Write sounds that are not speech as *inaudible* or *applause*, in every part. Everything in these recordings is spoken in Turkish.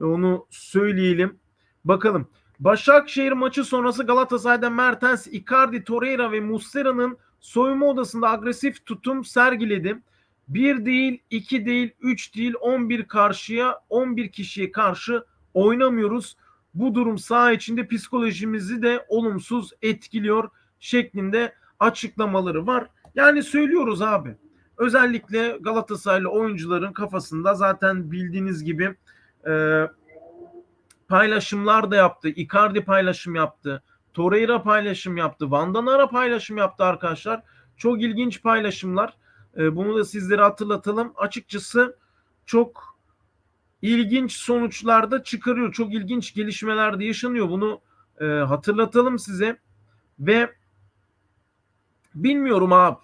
Onu söyleyelim. Bakalım. Başakşehir maçı sonrası Galatasaray'da Mertens, Icardi, Torreira ve Muslera'nın soyunma odasında agresif tutum sergiledi. Bir değil, iki değil, üç değil, 11 karşıya, 11 kişiye karşı oynamıyoruz. Bu durum saha içinde psikolojimizi de olumsuz etkiliyor şeklinde açıklamaları var. Yani söylüyoruz abi. Özellikle Galatasaraylı oyuncuların kafasında zaten bildiğiniz gibi e, paylaşımlar da yaptı. Icardi paylaşım yaptı. Torreira paylaşım yaptı. Vandanara paylaşım yaptı arkadaşlar. Çok ilginç paylaşımlar. E, bunu da sizlere hatırlatalım. Açıkçası çok ilginç sonuçlar da çıkarıyor. Çok ilginç gelişmeler de yaşanıyor. Bunu e, hatırlatalım size. Ve bilmiyorum abi.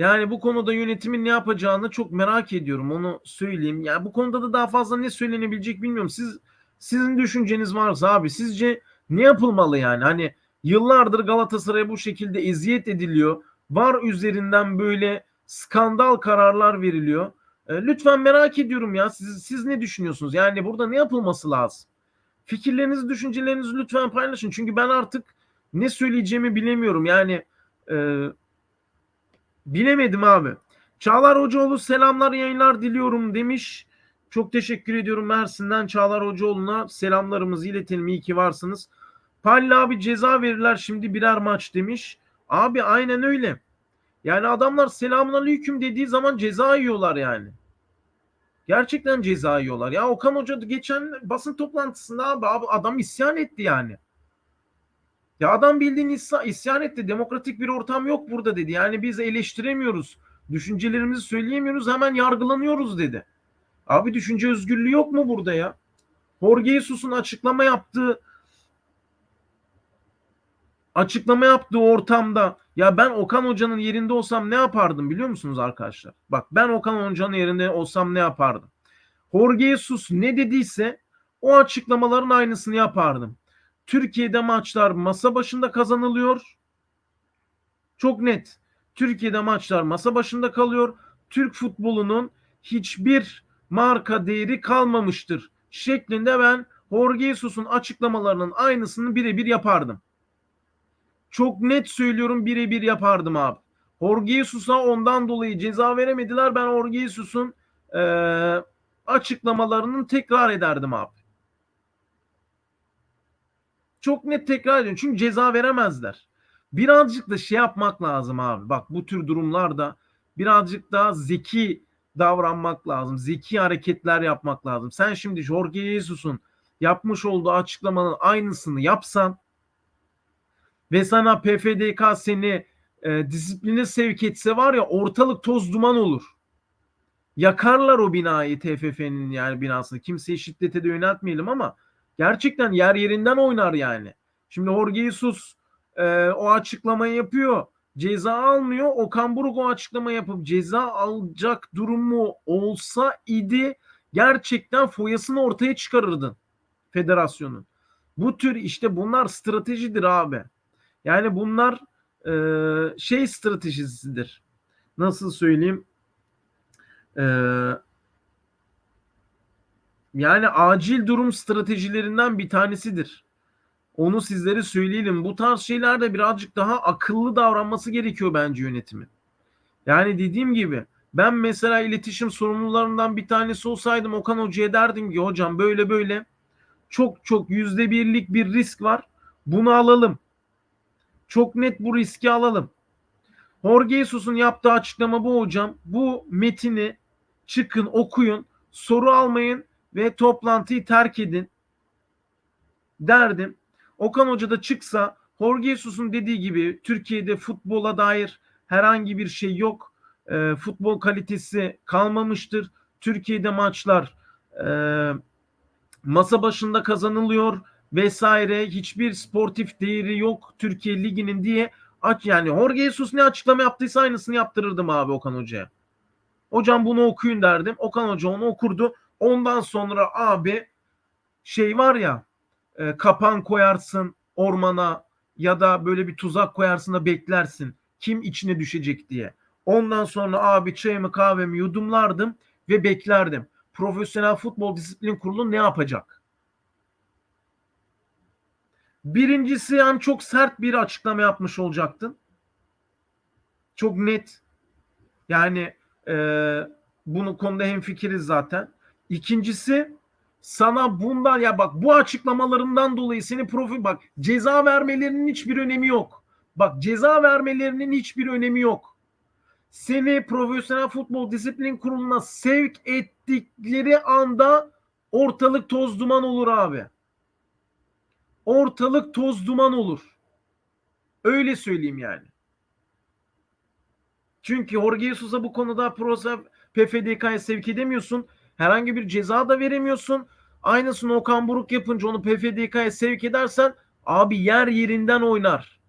Yani bu konuda yönetimin ne yapacağını çok merak ediyorum. Onu söyleyeyim. Yani bu konuda da daha fazla ne söylenebilecek bilmiyorum. Siz sizin düşünceniz varsa abi sizce ne yapılmalı yani? Hani yıllardır Galatasaray'a bu şekilde eziyet ediliyor. Var üzerinden böyle skandal kararlar veriliyor. E, lütfen merak ediyorum ya. Siz, siz ne düşünüyorsunuz? Yani burada ne yapılması lazım? Fikirlerinizi, düşüncelerinizi lütfen paylaşın. Çünkü ben artık ne söyleyeceğimi bilemiyorum. Yani e, bilemedim abi. Çağlar Hocaoğlu selamlar yayınlar diliyorum demiş. Çok teşekkür ediyorum Mersin'den Çağlar Hocaoğlu'na selamlarımızı iletelim. İyi ki varsınız. Palli abi ceza verirler şimdi birer maç demiş. Abi aynen öyle. Yani adamlar selamünaleyküm dediği zaman ceza yiyorlar yani. Gerçekten ceza yiyorlar. Ya Okan Hoca geçen basın toplantısında abi, abi adam isyan etti yani. Ya adam bildiğin isyan, etti. Demokratik bir ortam yok burada dedi. Yani biz eleştiremiyoruz. Düşüncelerimizi söyleyemiyoruz. Hemen yargılanıyoruz dedi. Abi düşünce özgürlüğü yok mu burada ya? Jorge Jesus'un açıklama yaptığı açıklama yaptığı ortamda ya ben Okan Hoca'nın yerinde olsam ne yapardım biliyor musunuz arkadaşlar? Bak ben Okan Hoca'nın yerinde olsam ne yapardım? Jorge Jesus ne dediyse o açıklamaların aynısını yapardım. Türkiye'de maçlar masa başında kazanılıyor. Çok net. Türkiye'de maçlar masa başında kalıyor. Türk futbolunun hiçbir marka değeri kalmamıştır şeklinde ben Jorge Jesus'un açıklamalarının aynısını birebir yapardım. Çok net söylüyorum birebir yapardım abi. Jorge Jesus'a ondan dolayı ceza veremediler. Ben Jorge Jesus'un e, açıklamalarını tekrar ederdim abi. Çok net tekrar ediyorum. Çünkü ceza veremezler. Birazcık da şey yapmak lazım abi. Bak bu tür durumlarda birazcık daha zeki davranmak lazım. Zeki hareketler yapmak lazım. Sen şimdi Jorge Jesus'un yapmış olduğu açıklamanın aynısını yapsan ve sana PFDK seni e, disipline sevk etse var ya ortalık toz duman olur. Yakarlar o binayı TFF'nin yani binasını. Kimseyi şiddete de yöneltmeyelim ama gerçekten yer yerinden oynar yani. Şimdi Jorge Jesus e, o açıklamayı yapıyor. Ceza almıyor. Okan Buruk o açıklama yapıp ceza alacak durumu olsa idi gerçekten foyasını ortaya çıkarırdın federasyonun. Bu tür işte bunlar stratejidir abi. Yani bunlar e, şey stratejisidir. Nasıl söyleyeyim? E, yani acil durum stratejilerinden bir tanesidir. Onu sizlere söyleyelim. Bu tarz şeylerde birazcık daha akıllı davranması gerekiyor bence yönetimin. Yani dediğim gibi ben mesela iletişim sorumlularından bir tanesi olsaydım Okan Hoca'ya derdim ki hocam böyle böyle çok çok yüzde birlik bir risk var. Bunu alalım. Çok net bu riski alalım. Jorge Jesus'un yaptığı açıklama bu hocam. Bu metini çıkın okuyun. Soru almayın ve toplantıyı terk edin derdim. Okan Hoca da çıksa Jorge Jesus'un dediği gibi Türkiye'de futbola dair herhangi bir şey yok. E, futbol kalitesi kalmamıştır. Türkiye'de maçlar e, masa başında kazanılıyor vesaire. Hiçbir sportif değeri yok Türkiye Ligi'nin diye aç yani Jorge Jesus ne açıklama yaptıysa aynısını yaptırırdım abi Okan Hoca'ya. Hocam bunu okuyun derdim. Okan Hoca onu okurdu. Ondan sonra abi şey var ya e, kapan koyarsın ormana ya da böyle bir tuzak koyarsın da beklersin. Kim içine düşecek diye. Ondan sonra abi çayımı kahvemi yudumlardım ve beklerdim. Profesyonel Futbol Disiplin Kurulu ne yapacak? Birincisi yani çok sert bir açıklama yapmış olacaktın. Çok net. Yani e, bunu konuda hemfikiriz zaten. İkincisi sana bundan ya bak bu açıklamalarından dolayı seni profil bak ceza vermelerinin hiçbir önemi yok. Bak ceza vermelerinin hiçbir önemi yok. Seni profesyonel futbol disiplin kuruluna sevk ettikleri anda ortalık toz duman olur abi. Ortalık toz duman olur. Öyle söyleyeyim yani. Çünkü Jorge Jesus'a bu konuda prosa PFDK'ya sevk edemiyorsun. Herhangi bir ceza da veremiyorsun. Aynısını Okan Buruk yapınca onu PFDK'ya sevk edersen abi yer yerinden oynar.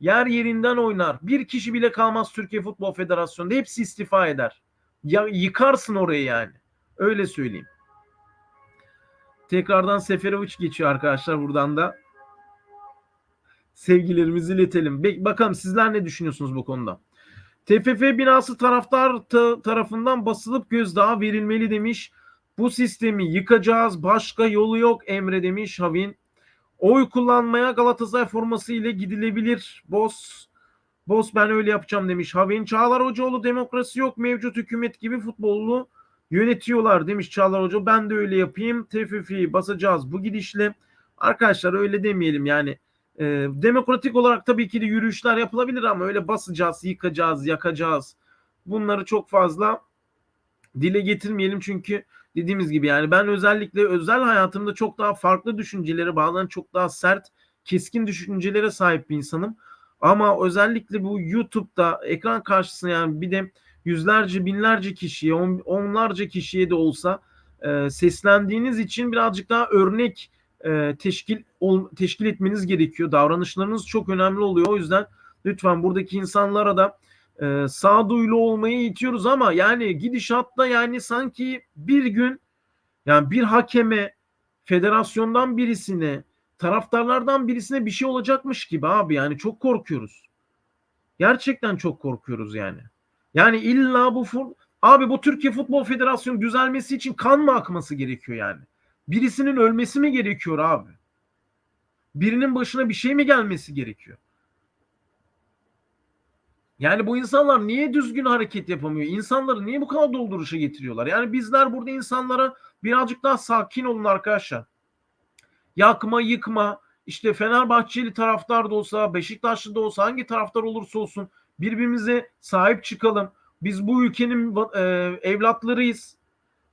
Yer yerinden oynar. Bir kişi bile kalmaz Türkiye Futbol Federasyonu'nda. Hepsi istifa eder. Ya yıkarsın orayı yani. Öyle söyleyeyim. Tekrardan Seferovic geçiyor arkadaşlar buradan da. Sevgilerimizi iletelim. Bakalım sizler ne düşünüyorsunuz bu konuda? TFF binası taraftar ta- tarafından basılıp gözdağı verilmeli demiş. Bu sistemi yıkacağız. Başka yolu yok Emre demiş Havin. Oy kullanmaya Galatasaray forması ile gidilebilir. Boss Boss ben öyle yapacağım demiş. Havin Çağlar Hocaoğlu demokrasi yok. Mevcut hükümet gibi futbolu yönetiyorlar demiş Çağlar Hoca. Ben de öyle yapayım. TFF'yi basacağız bu gidişle. Arkadaşlar öyle demeyelim yani. E, demokratik olarak tabii ki de yürüyüşler yapılabilir ama öyle basacağız, yıkacağız, yakacağız. Bunları çok fazla dile getirmeyelim çünkü dediğimiz gibi yani ben özellikle özel hayatımda çok daha farklı düşüncelere bazen çok daha sert, keskin düşüncelere sahip bir insanım. Ama özellikle bu YouTube'da ekran karşısında yani bir de yüzlerce binlerce kişiye on, onlarca kişiye de olsa e, seslendiğiniz için birazcık daha örnek e, teşkil ol, teşkil etmeniz gerekiyor. Davranışlarınız çok önemli oluyor. O yüzden lütfen buradaki insanlara da e, sağduyulu olmayı itiyoruz ama yani gidişatta yani sanki bir gün yani bir hakeme federasyondan birisine taraftarlardan birisine bir şey olacakmış gibi abi yani çok korkuyoruz. Gerçekten çok korkuyoruz yani. Yani illa bu abi bu Türkiye Futbol Federasyonu düzelmesi için kan mı akması gerekiyor yani? Birisinin ölmesi mi gerekiyor abi? Birinin başına bir şey mi gelmesi gerekiyor? Yani bu insanlar niye düzgün hareket yapamıyor? İnsanları niye bu kadar dolduruşa getiriyorlar? Yani bizler burada insanlara birazcık daha sakin olun arkadaşlar. Yakma, yıkma, işte Fenerbahçeli taraftar da olsa, Beşiktaşlı da olsa, hangi taraftar olursa olsun birbirimize sahip çıkalım. Biz bu ülkenin e, evlatlarıyız.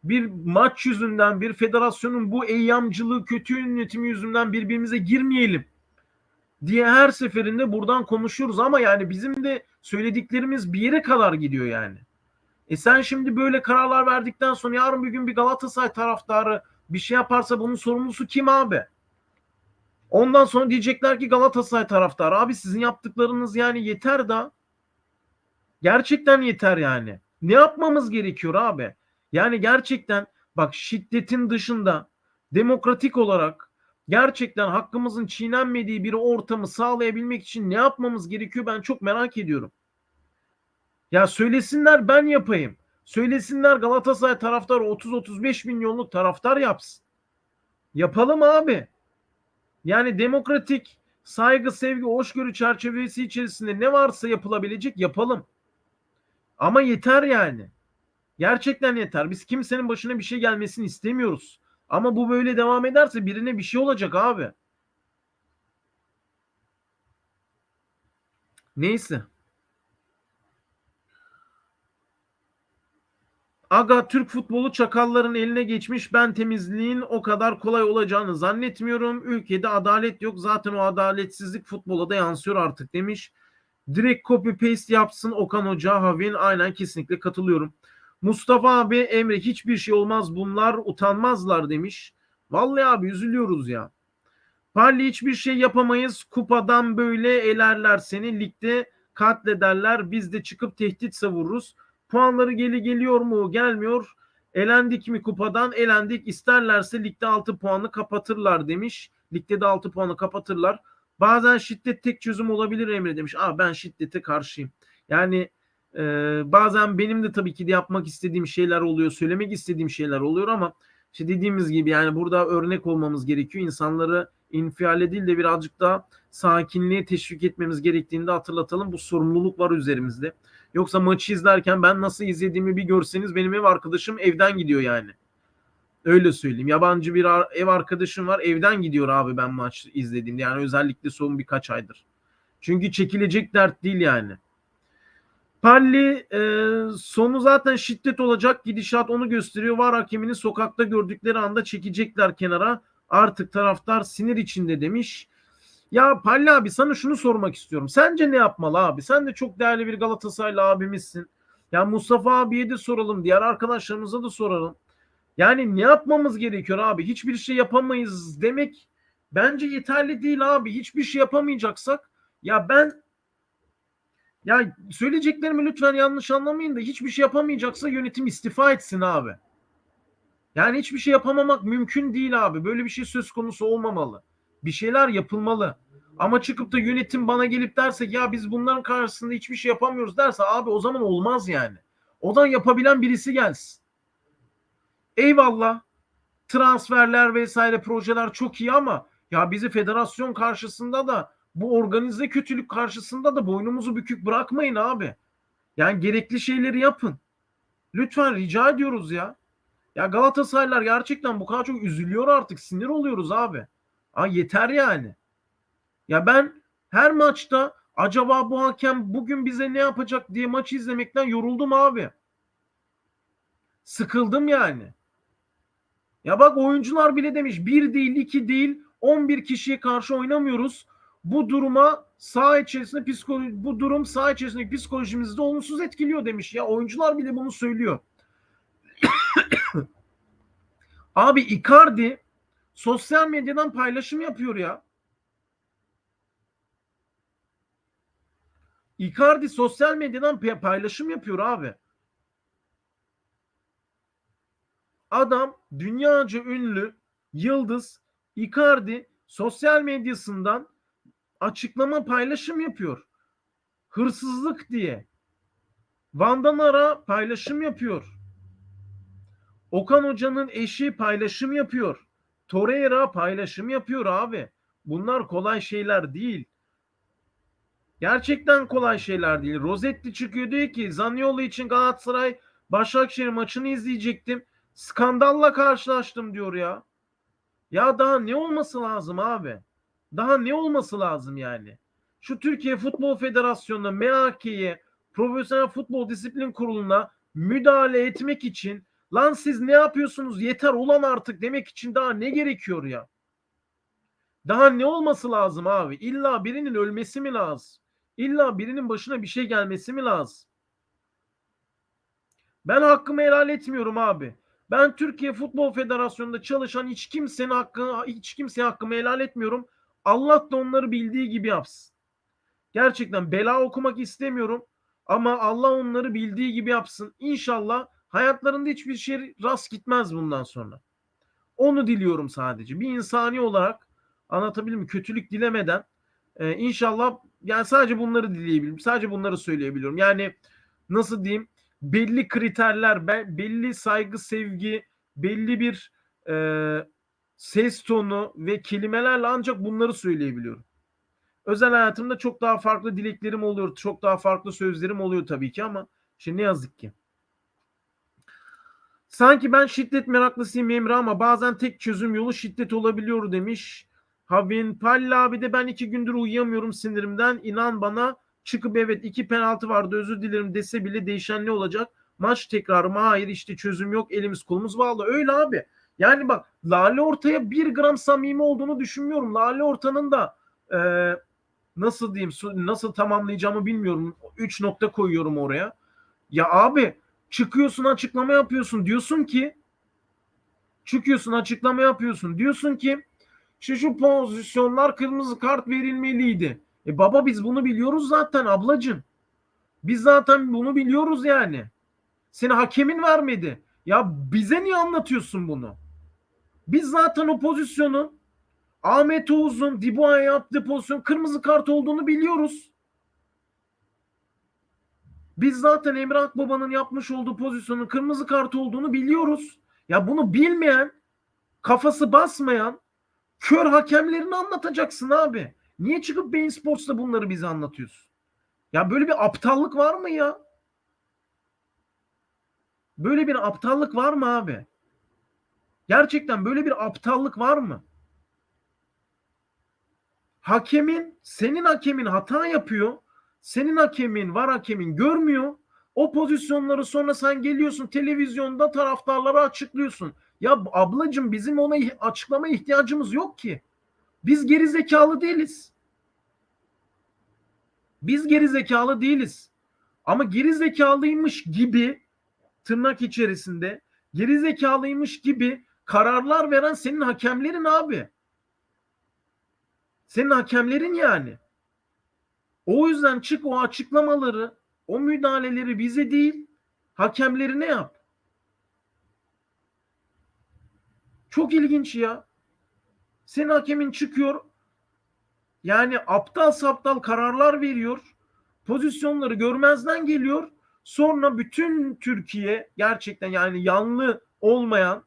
Bir maç yüzünden, bir federasyonun bu eyyamcılığı, kötü yönetimi yüzünden birbirimize girmeyelim diye her seferinde buradan konuşuyoruz ama yani bizim de söylediklerimiz bir yere kadar gidiyor yani. E sen şimdi böyle kararlar verdikten sonra yarın bir gün bir Galatasaray taraftarı bir şey yaparsa bunun sorumlusu kim abi? Ondan sonra diyecekler ki Galatasaray taraftarı abi sizin yaptıklarınız yani yeter da gerçekten yeter yani. Ne yapmamız gerekiyor abi? Yani gerçekten bak şiddetin dışında demokratik olarak gerçekten hakkımızın çiğnenmediği bir ortamı sağlayabilmek için ne yapmamız gerekiyor ben çok merak ediyorum. Ya söylesinler ben yapayım. Söylesinler Galatasaray taraftarı 30-35 milyonluk taraftar yapsın. Yapalım abi. Yani demokratik saygı, sevgi, hoşgörü çerçevesi içerisinde ne varsa yapılabilecek yapalım. Ama yeter yani. Gerçekten yeter. Biz kimsenin başına bir şey gelmesini istemiyoruz. Ama bu böyle devam ederse birine bir şey olacak abi. Neyse. Aga Türk futbolu çakalların eline geçmiş. Ben temizliğin o kadar kolay olacağını zannetmiyorum. Ülkede adalet yok. Zaten o adaletsizlik futbola da yansıyor artık demiş. Direkt copy paste yapsın Okan Hoca, Havin. Aynen kesinlikle katılıyorum. Mustafa abi Emre hiçbir şey olmaz bunlar utanmazlar demiş. Vallahi abi üzülüyoruz ya. Parli hiçbir şey yapamayız. Kupadan böyle elerler seni. Ligde katlederler. Biz de çıkıp tehdit savururuz. Puanları geli geliyor mu? Gelmiyor. Elendik mi kupadan? Elendik. İsterlerse ligde 6 puanı kapatırlar demiş. Ligde de 6 puanı kapatırlar. Bazen şiddet tek çözüm olabilir Emre demiş. Aa ben şiddete karşıyım. Yani ee, bazen benim de tabii ki de yapmak istediğim şeyler oluyor, söylemek istediğim şeyler oluyor ama İşte dediğimiz gibi yani burada örnek olmamız gerekiyor. İnsanları infiale değil de birazcık daha sakinliğe teşvik etmemiz gerektiğini de hatırlatalım. Bu sorumluluk var üzerimizde. Yoksa maçı izlerken ben nasıl izlediğimi bir görseniz benim ev arkadaşım evden gidiyor yani. Öyle söyleyeyim. Yabancı bir ev arkadaşım var. Evden gidiyor abi ben maç izlediğimde. Yani özellikle son birkaç aydır. Çünkü çekilecek dert değil yani. Palli e, sonu zaten şiddet olacak. Gidişat onu gösteriyor. Var hakemini sokakta gördükleri anda çekecekler kenara. Artık taraftar sinir içinde demiş. Ya Palli abi sana şunu sormak istiyorum. Sence ne yapmalı abi? Sen de çok değerli bir Galatasaraylı abimizsin. Ya Mustafa abiye de soralım. Diğer arkadaşlarımıza da soralım. Yani ne yapmamız gerekiyor abi? Hiçbir şey yapamayız demek bence yeterli değil abi. Hiçbir şey yapamayacaksak ya ben ya söyleyeceklerimi lütfen yanlış anlamayın da hiçbir şey yapamayacaksa yönetim istifa etsin abi. Yani hiçbir şey yapamamak mümkün değil abi. Böyle bir şey söz konusu olmamalı. Bir şeyler yapılmalı. Ama çıkıp da yönetim bana gelip derse ya biz bunların karşısında hiçbir şey yapamıyoruz derse abi o zaman olmaz yani. Odan yapabilen birisi gelsin. Eyvallah. Transferler vesaire projeler çok iyi ama ya bizi federasyon karşısında da bu organize kötülük karşısında da boynumuzu bükük bırakmayın abi. Yani gerekli şeyleri yapın. Lütfen rica ediyoruz ya. Ya Galatasaraylar gerçekten bu kadar çok üzülüyor artık. Sinir oluyoruz abi. Aa, yeter yani. Ya ben her maçta acaba bu hakem bugün bize ne yapacak diye maçı izlemekten yoruldum abi. Sıkıldım yani. Ya bak oyuncular bile demiş bir değil iki değil 11 kişiye karşı oynamıyoruz. Bu duruma sağ içerisinde psikoloji bu durum sağ içerisindeki psikolojimizi de olumsuz etkiliyor demiş. Ya oyuncular bile bunu söylüyor. *coughs* Abi Icardi sosyal medyadan paylaşım yapıyor ya. Icardi sosyal medyadan paylaşım yapıyor abi. Adam dünyaca ünlü yıldız Icardi sosyal medyasından açıklama paylaşım yapıyor. Hırsızlık diye. Vandan Ara paylaşım yapıyor. Okan Hoca'nın eşi paylaşım yapıyor. Torreira paylaşım yapıyor abi. Bunlar kolay şeyler değil. Gerçekten kolay şeyler değil. Rosetti çıkıyor diyor ki Zaniolo için Galatasaray Başakşehir maçını izleyecektim. Skandalla karşılaştım diyor ya. Ya daha ne olması lazım abi? Daha ne olması lazım yani? Şu Türkiye Futbol Federasyonu'na, MHK'ye, Profesyonel Futbol Disiplin Kurulu'na müdahale etmek için lan siz ne yapıyorsunuz yeter ulan artık demek için daha ne gerekiyor ya? Daha ne olması lazım abi? İlla birinin ölmesi mi lazım? İlla birinin başına bir şey gelmesi mi lazım? Ben hakkımı helal etmiyorum abi. Ben Türkiye Futbol Federasyonu'nda çalışan hiç kimsenin hakkını hiç kimseye hakkımı helal etmiyorum. Allah da onları bildiği gibi yapsın. Gerçekten bela okumak istemiyorum ama Allah onları bildiği gibi yapsın. İnşallah hayatlarında hiçbir şey rast gitmez bundan sonra. Onu diliyorum sadece. Bir insani olarak anlatabildim mi? Kötülük dilemeden e, inşallah yani sadece bunları dileyebilirim. Sadece bunları söyleyebiliyorum. Yani nasıl diyeyim? belli kriterler, belli saygı, sevgi, belli bir e, ses tonu ve kelimelerle ancak bunları söyleyebiliyorum. Özel hayatımda çok daha farklı dileklerim oluyor, çok daha farklı sözlerim oluyor tabii ki ama işte ne yazık ki. Sanki ben şiddet meraklısıyım Emre ama bazen tek çözüm yolu şiddet olabiliyor demiş. Havin Palli abi de ben iki gündür uyuyamıyorum sinirimden. İnan bana çıkıp evet iki penaltı vardı özür dilerim dese bile değişen ne olacak? Maç tekrarı mı? Hayır işte çözüm yok elimiz kolumuz bağlı. Öyle abi. Yani bak Lale Orta'ya bir gram samimi olduğunu düşünmüyorum. Lale Orta'nın da e, nasıl diyeyim nasıl tamamlayacağımı bilmiyorum. Üç nokta koyuyorum oraya. Ya abi çıkıyorsun açıklama yapıyorsun diyorsun ki çıkıyorsun açıklama yapıyorsun diyorsun ki şu şu pozisyonlar kırmızı kart verilmeliydi. E baba biz bunu biliyoruz zaten ablacım. Biz zaten bunu biliyoruz yani. Seni hakemin vermedi. Ya bize niye anlatıyorsun bunu? Biz zaten o pozisyonun Ahmet Oğuz'un Dibua'ya yaptığı pozisyon kırmızı kart olduğunu biliyoruz. Biz zaten Emre Akbaba'nın yapmış olduğu pozisyonun kırmızı kart olduğunu biliyoruz. Ya bunu bilmeyen kafası basmayan kör hakemlerini anlatacaksın abi. Niye çıkıp Bein Sports'ta bunları bize anlatıyorsun? Ya böyle bir aptallık var mı ya? Böyle bir aptallık var mı abi? Gerçekten böyle bir aptallık var mı? Hakemin, senin hakemin hata yapıyor. Senin hakemin, var hakemin görmüyor. O pozisyonları sonra sen geliyorsun televizyonda taraftarlara açıklıyorsun. Ya ablacım bizim ona açıklama ihtiyacımız yok ki. Biz geri zekalı değiliz. Biz geri zekalı değiliz. Ama geri zekalıymış gibi tırnak içerisinde geri zekalıymış gibi kararlar veren senin hakemlerin abi. Senin hakemlerin yani. O yüzden çık o açıklamaları, o müdahaleleri bize değil, hakemlerine yap. Çok ilginç ya. Senin hakemin çıkıyor. Yani aptal saptal kararlar veriyor. Pozisyonları görmezden geliyor. Sonra bütün Türkiye gerçekten yani yanlı olmayan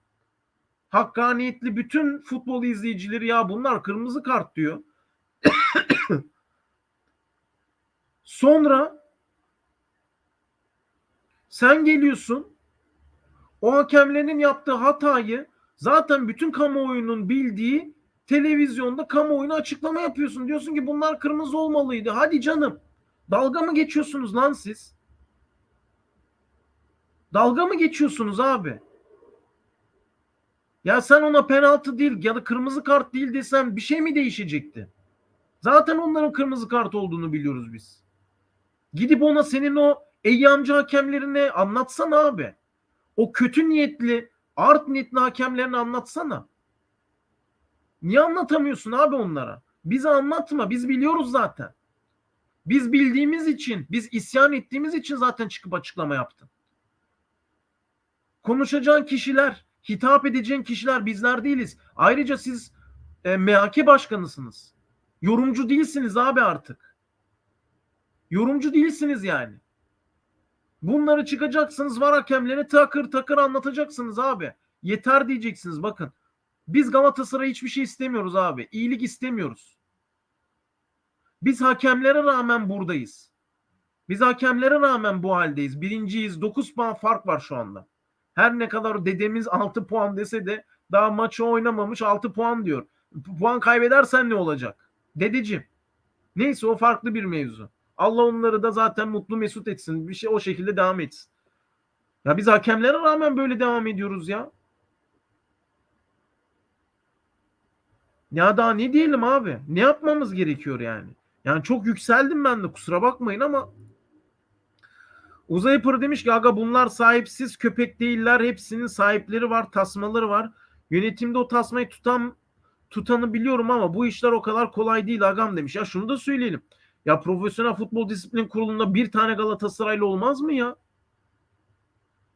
hakkaniyetli bütün futbol izleyicileri ya bunlar kırmızı kart diyor. *coughs* Sonra sen geliyorsun o hakemlerin yaptığı hatayı zaten bütün kamuoyunun bildiği televizyonda kamuoyuna açıklama yapıyorsun. Diyorsun ki bunlar kırmızı olmalıydı. Hadi canım. Dalga mı geçiyorsunuz lan siz? Dalga mı geçiyorsunuz abi? Ya sen ona penaltı değil ya da kırmızı kart değil desen bir şey mi değişecekti? Zaten onların kırmızı kart olduğunu biliyoruz biz. Gidip ona senin o eyyamcı hakemlerine anlatsana abi. O kötü niyetli, art niyetli hakemlerini anlatsana. Niye anlatamıyorsun abi onlara? Bize anlatma. Biz biliyoruz zaten. Biz bildiğimiz için, biz isyan ettiğimiz için zaten çıkıp açıklama yaptın. Konuşacağın kişiler, hitap edeceğin kişiler bizler değiliz. Ayrıca siz e, MHK başkanısınız. Yorumcu değilsiniz abi artık. Yorumcu değilsiniz yani. Bunları çıkacaksınız var hakemlerine takır takır anlatacaksınız abi. Yeter diyeceksiniz bakın. Biz Galatasaray hiçbir şey istemiyoruz abi. İyilik istemiyoruz. Biz hakemlere rağmen buradayız. Biz hakemlere rağmen bu haldeyiz. Birinciyiz. 9 puan fark var şu anda. Her ne kadar dedemiz 6 puan dese de daha maçı oynamamış 6 puan diyor. Puan kaybedersen ne olacak? Dedeciğim. Neyse o farklı bir mevzu. Allah onları da zaten mutlu mesut etsin. Bir şey o şekilde devam etsin. Ya biz hakemlere rağmen böyle devam ediyoruz ya. Ya daha ne diyelim abi? Ne yapmamız gerekiyor yani? Yani çok yükseldim ben de kusura bakmayın ama Uzay Pırı demiş ki aga bunlar sahipsiz köpek değiller. Hepsinin sahipleri var, tasmaları var. Yönetimde o tasmayı tutan tutanı biliyorum ama bu işler o kadar kolay değil agam demiş. Ya şunu da söyleyelim. Ya profesyonel futbol disiplin kurulunda bir tane Galatasaraylı olmaz mı ya?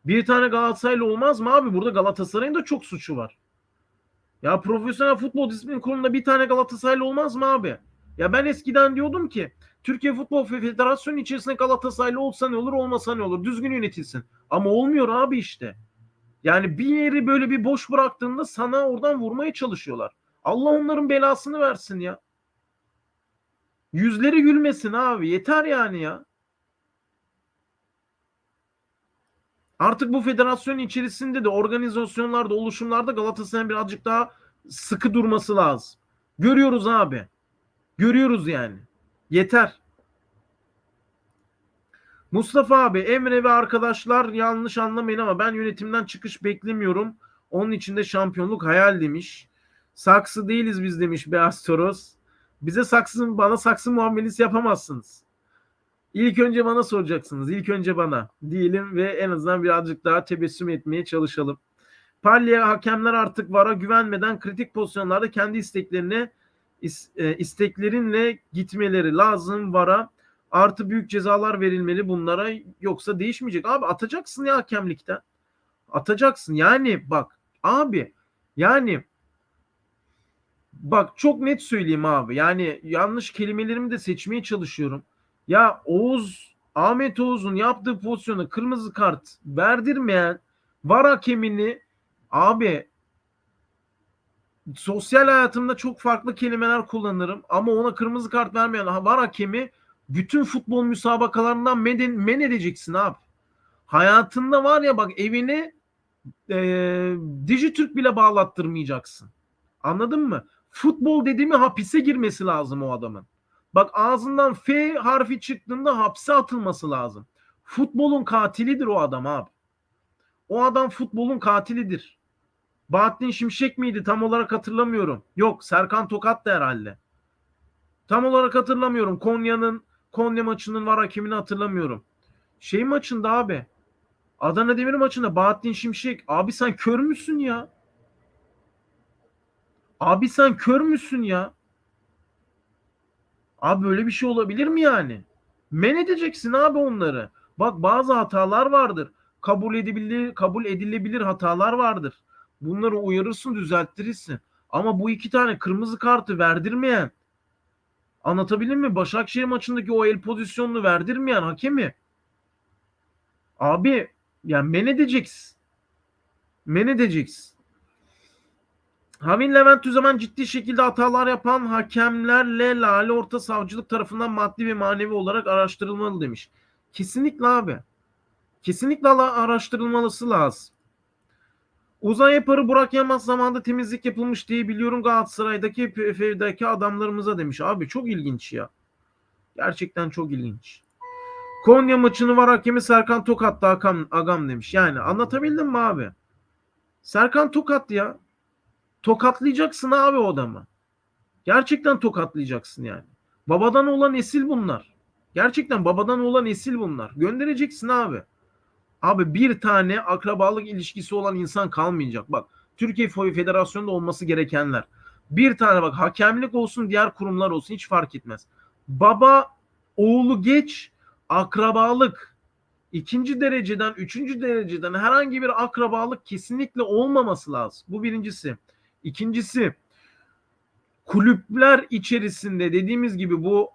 Bir tane Galatasaraylı olmaz mı abi? Burada Galatasaray'ın da çok suçu var. Ya profesyonel futbol disiplin kurulunda bir tane Galatasaraylı olmaz mı abi? Ya ben eskiden diyordum ki Türkiye Futbol Federasyonu içerisinde Galatasaraylı olsa ne olur olmasa ne olur düzgün yönetilsin. Ama olmuyor abi işte. Yani bir yeri böyle bir boş bıraktığında sana oradan vurmaya çalışıyorlar. Allah onların belasını versin ya. Yüzleri gülmesin abi. Yeter yani ya. Artık bu federasyon içerisinde de organizasyonlarda, oluşumlarda Galatasaray'ın birazcık daha sıkı durması lazım. Görüyoruz abi. Görüyoruz yani. Yeter. Mustafa abi, Emre ve arkadaşlar yanlış anlamayın ama ben yönetimden çıkış beklemiyorum. Onun için de şampiyonluk hayal demiş. Saksı değiliz biz demiş Beyaz Toros. Bize saksı, bana saksı muamelesi yapamazsınız. İlk önce bana soracaksınız. İlk önce bana diyelim ve en azından birazcık daha tebessüm etmeye çalışalım. Palya hakemler artık VAR'a güvenmeden kritik pozisyonlarda kendi isteklerine isteklerinle gitmeleri lazım VAR'a. Artı büyük cezalar verilmeli bunlara yoksa değişmeyecek. Abi atacaksın ya hakemlikten. Atacaksın. Yani bak abi yani bak çok net söyleyeyim abi. Yani yanlış kelimelerimi de seçmeye çalışıyorum. Ya Oğuz Ahmet Oğuz'un yaptığı pozisyona kırmızı kart verdirmeyen var hakemini abi sosyal hayatımda çok farklı kelimeler kullanırım ama ona kırmızı kart vermeyen var hakemi bütün futbol müsabakalarından men, men edeceksin abi. Hayatında var ya bak evini e, Dijitürk bile bağlattırmayacaksın. Anladın mı? Futbol dediğimi hapise girmesi lazım o adamın. Bak ağzından F harfi çıktığında hapse atılması lazım. Futbolun katilidir o adam abi. O adam futbolun katilidir. Bahattin Şimşek miydi? Tam olarak hatırlamıyorum. Yok Serkan Tokat da herhalde. Tam olarak hatırlamıyorum. Konya'nın Konya maçının var hakemini hatırlamıyorum. Şey maçında abi. Adana Demir maçında Bahattin Şimşek. Abi sen kör müsün ya? Abi sen kör müsün ya? Abi böyle bir şey olabilir mi yani? Men edeceksin abi onları. Bak bazı hatalar vardır. Kabul edilebilir, kabul edilebilir hatalar vardır. Bunları uyarırsın, düzelttirirsin. Ama bu iki tane kırmızı kartı verdirmeyen anlatabildim mi? Başakşehir maçındaki o el pozisyonunu verdirmeyen hakemi abi yani men edeceksin. Men edeceksin. Havin Levent Tüzemen ciddi şekilde hatalar yapan hakemlerle Lale Orta Savcılık tarafından maddi ve manevi olarak araştırılmalı demiş. Kesinlikle abi. Kesinlikle araştırılmalısı lazım. Uzay yaparı Burak Yılmaz zamanında temizlik yapılmış diye biliyorum Galatasaray'daki PF'deki adamlarımıza demiş. Abi çok ilginç ya. Gerçekten çok ilginç. Konya maçını var hakemi Serkan Tokat'ta agam, agam demiş. Yani anlatabildim mi abi? Serkan Tokat ya. Tokatlayacaksın abi o adamı. Gerçekten tokatlayacaksın yani. Babadan olan nesil bunlar. Gerçekten babadan olan nesil bunlar. Göndereceksin abi. Abi bir tane akrabalık ilişkisi olan insan kalmayacak. Bak Türkiye Federasyonunda olması gerekenler. Bir tane bak hakemlik olsun diğer kurumlar olsun hiç fark etmez. Baba oğlu geç akrabalık ikinci dereceden üçüncü dereceden herhangi bir akrabalık kesinlikle olmaması lazım. Bu birincisi. İkincisi kulüpler içerisinde dediğimiz gibi bu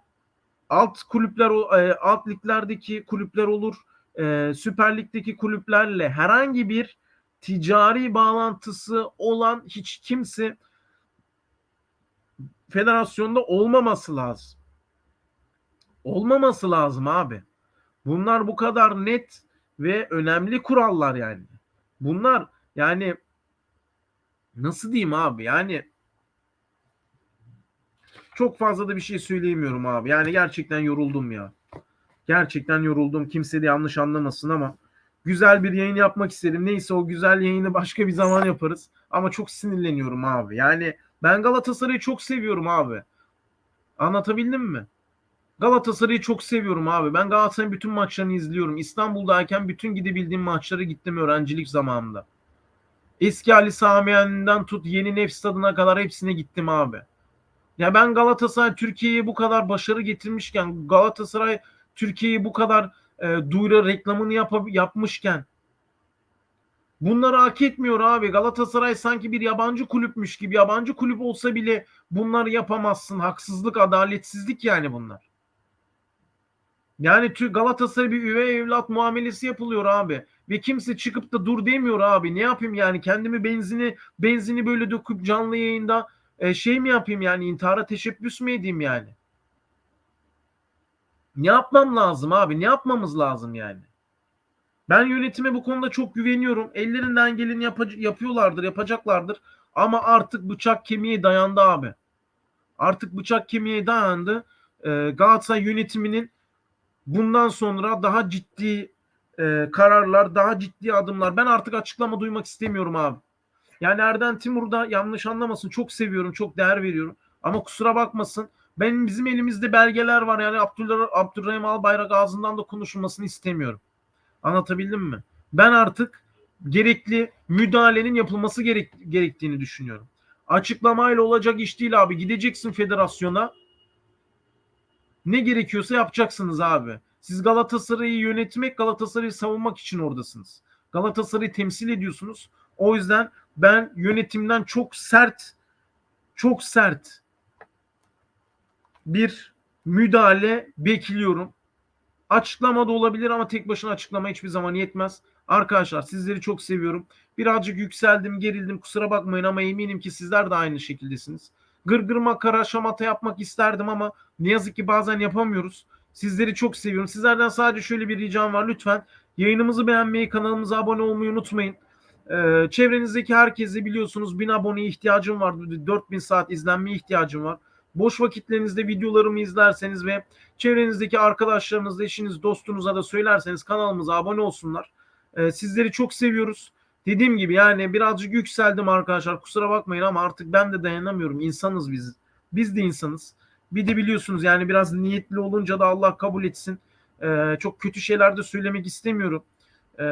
alt kulüpler e, alt liglerdeki kulüpler olur e, Süper Lig'deki kulüplerle herhangi bir ticari bağlantısı olan hiç kimse federasyonda olmaması lazım. Olmaması lazım abi. Bunlar bu kadar net ve önemli kurallar yani. Bunlar yani nasıl diyeyim abi yani çok fazla da bir şey söyleyemiyorum abi. Yani gerçekten yoruldum ya. Gerçekten yoruldum. Kimse de yanlış anlamasın ama güzel bir yayın yapmak istedim. Neyse o güzel yayını başka bir zaman yaparız. Ama çok sinirleniyorum abi. Yani ben Galatasaray'ı çok seviyorum abi. Anlatabildim mi? Galatasaray'ı çok seviyorum abi. Ben Galatasaray'ın bütün maçlarını izliyorum. İstanbul'dayken bütün gidebildiğim maçlara gittim öğrencilik zamanında. Eski Ali Samiyen'den tut yeni Nefs tadına kadar hepsine gittim abi. Ya ben Galatasaray Türkiye'ye bu kadar başarı getirmişken Galatasaray Türkiye'yi bu kadar e, duyuru reklamını yap yapmışken bunları hak etmiyor abi. Galatasaray sanki bir yabancı kulüpmüş gibi. Yabancı kulüp olsa bile bunları yapamazsın. Haksızlık, adaletsizlik yani bunlar. Yani Galatasaray bir üvey evlat muamelesi yapılıyor abi. Ve kimse çıkıp da dur demiyor abi. Ne yapayım yani kendimi benzini benzini böyle döküp canlı yayında e, şey mi yapayım yani intihara teşebbüs mü edeyim yani? Ne yapmam lazım abi? Ne yapmamız lazım yani? Ben yönetime bu konuda çok güveniyorum. Ellerinden geleni yap- yapıyorlardır, yapacaklardır. Ama artık bıçak kemiğe dayandı abi. Artık bıçak kemiğe dayandı. Ee, Galatasaray yönetiminin bundan sonra daha ciddi e, kararlar, daha ciddi adımlar. Ben artık açıklama duymak istemiyorum abi. Yani Erden Timur da yanlış anlamasın. Çok seviyorum, çok değer veriyorum. Ama kusura bakmasın. Benim bizim elimizde belgeler var yani Abdullah, Abdurrahim Albayrak ağzından da konuşulmasını istemiyorum. Anlatabildim mi? Ben artık gerekli müdahalenin yapılması gerek, gerektiğini düşünüyorum. Açıklamayla olacak iş değil abi. Gideceksin federasyona. Ne gerekiyorsa yapacaksınız abi. Siz Galatasaray'ı yönetmek, Galatasaray'ı savunmak için oradasınız. Galatasaray'ı temsil ediyorsunuz. O yüzden ben yönetimden çok sert, çok sert bir müdahale bekliyorum. Açıklama da olabilir ama tek başına açıklama hiçbir zaman yetmez. Arkadaşlar sizleri çok seviyorum. Birazcık yükseldim, gerildim. Kusura bakmayın ama eminim ki sizler de aynı şekildesiniz. Gırgır makara şamata yapmak isterdim ama ne yazık ki bazen yapamıyoruz. Sizleri çok seviyorum. Sizlerden sadece şöyle bir ricam var. Lütfen yayınımızı beğenmeyi, kanalımıza abone olmayı unutmayın. Ee, çevrenizdeki herkese biliyorsunuz 1000 aboneye ihtiyacım var. 4000 saat izlenmeye ihtiyacım var. Boş vakitlerinizde videolarımı izlerseniz ve çevrenizdeki arkadaşlarınızla, eşiniz, dostunuza da söylerseniz kanalımıza abone olsunlar. Ee, sizleri çok seviyoruz. Dediğim gibi yani birazcık yükseldim arkadaşlar. Kusura bakmayın ama artık ben de dayanamıyorum. İnsanız biz. Biz de insanız. Bir de biliyorsunuz yani biraz niyetli olunca da Allah kabul etsin. Ee, çok kötü şeyler de söylemek istemiyorum. Ee,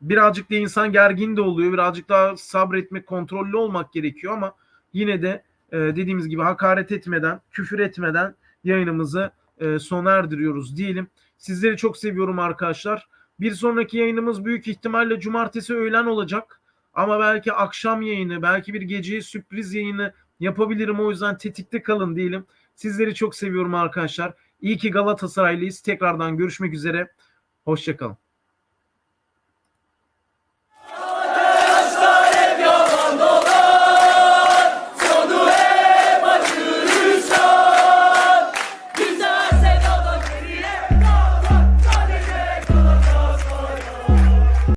birazcık da insan gergin de oluyor. Birazcık daha sabretmek, kontrollü olmak gerekiyor ama yine de e, dediğimiz gibi hakaret etmeden, küfür etmeden yayınımızı e, sona erdiriyoruz diyelim. Sizleri çok seviyorum arkadaşlar. Bir sonraki yayınımız büyük ihtimalle cumartesi öğlen olacak. Ama belki akşam yayını, belki bir geceye sürpriz yayını yapabilirim. O yüzden tetikte kalın diyelim. Sizleri çok seviyorum arkadaşlar. İyi ki Galatasaraylıyız. Tekrardan görüşmek üzere. Hoşçakalın.